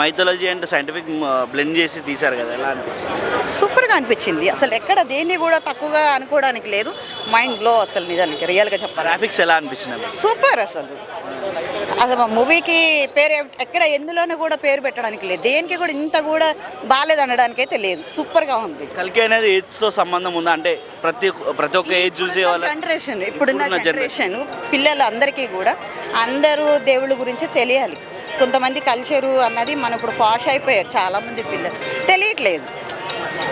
Mythology and scientific blend చేసి తీశారు కదా ఎలా అనిపించింది? సూపర్గా అనిపించింది. అసలు ఎక్కడ దేన్ని కూడా తక్కువగా అనుకోవడానికి లేదు. మైండ్ బ్లో అసలు నిజానికి రియల్గా చెప్పాలి గ్రాఫిక్స్ ఎలా అనిపించింది సూపర్ అసలు. అసలు మూవీకి పేరు ఎక్కడ ఎందులోనూ కూడా పేరు పెట్టడానికి లేదు. దేనికి కూడా ఇంత కూడా బాగాలేదు అనడానికి అయితే లేదు. సూపర్గా ఉంది. కలికి అనేది ఏజ్తో సంబంధం ఉందా? అంటే ప్రతి ప్రతి ఒక్క ఏజ్ చూసే వాళ్ళ జనరేషన్ ఇప్పుడున్న జనరేషన్ పిల్లలు అందరికీ కూడా అందరూ దేవుళ్ళ గురించి తెలియాలి. కొంతమంది కల్చరు అన్నది మనం ఇప్పుడు ఫాష్ అయిపోయారు చాలామంది పిల్లలు. తెలియట్లేదు.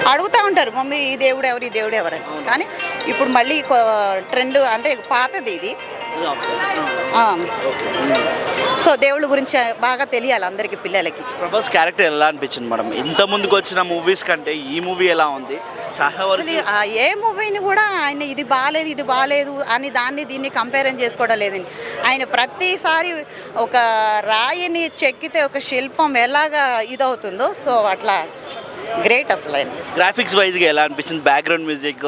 అడుగుతూ ఉంటారు మమ్మీ ఈ దేవుడు ఎవరు ఈ దేవుడు ఎవరని కానీ ఇప్పుడు మళ్ళీ ట్రెండ్ అంటే పాతది ఇది. సో దేవుళ్ళ గురించి బాగా తెలియాలి అందరికీ పిల్లలకి. ప్రభాస్ క్యారెక్టర్ ఎలా అనిపించింది మేడం? ఇంత ముందుకు వచ్చిన మూవీస్ కంటే ఈ మూవీ ఎలా ఉంది? చాలా వరకు ఏ మూవీని కూడా ఆయన ఇది బాగాలేదు ఇది బాగాలేదు అని దాన్ని దీన్ని కంపేర్ చేసుకోవడం లేదండి. ఆయన ప్రతిసారి ఒక రాయిని చెక్కితే ఒక శిల్పం ఎలాగా ఇదవుతుందో సో అట్లా గ్రేట్ అసలు ఆయన. గ్రాఫిక్స్ వైజ్గా ఎలా అనిపించింది? బ్యాక్గ్రౌండ్ మ్యూజిక్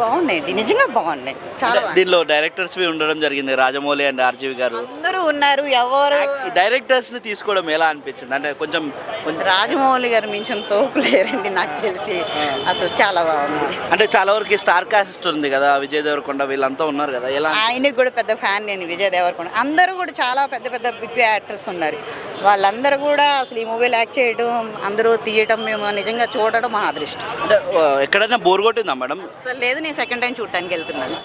బాగున్నాయండి నిజంగా బాగున్నాయి. చాలా దీనిలో డైరెక్టర్స్ ఉండడం జరిగింది రాజమౌళి అండ్ ఆర్జీవి గారు. అందరూ ఉన్నారు ఎవరు? డైరెక్టర్స్ని తీసుకోవడం ఎలా అనిపించింది? అంటే కొంచెం కొంచెం రాజమౌళి గారు మించిన తోపులేరండి నాకు తెలిసి. అసలు చాలా బాగుంది. అంటే చాలా వరకు స్టార్ కాస్ట్ ఉంది కదా విజయ్ దేవరకొండ వీళ్ళంతా ఉన్నారు కదా ఎలా? ఆయనకి కూడా పెద్ద ఫ్యాన్ నేను విజయ్ దేవరకొండ. అందరూ కూడా చాలా పెద్ద పెద్ద బిగ్ యాక్టర్స్ ఉన్నారు. వాళ్ళందరూ కూడా అసలు ఈ మూవీలో యాక్ట్ చేయడం అందరూ తీయటం మేము నిజంగా చూడడం మా అదృష్టం. అంటే ఎక్కడైనా బోర్ కొట్టిందా మేడం? అసలు లేదు నేను సెకండ్ టైం చూడటానికి వెళ్తున్నాను.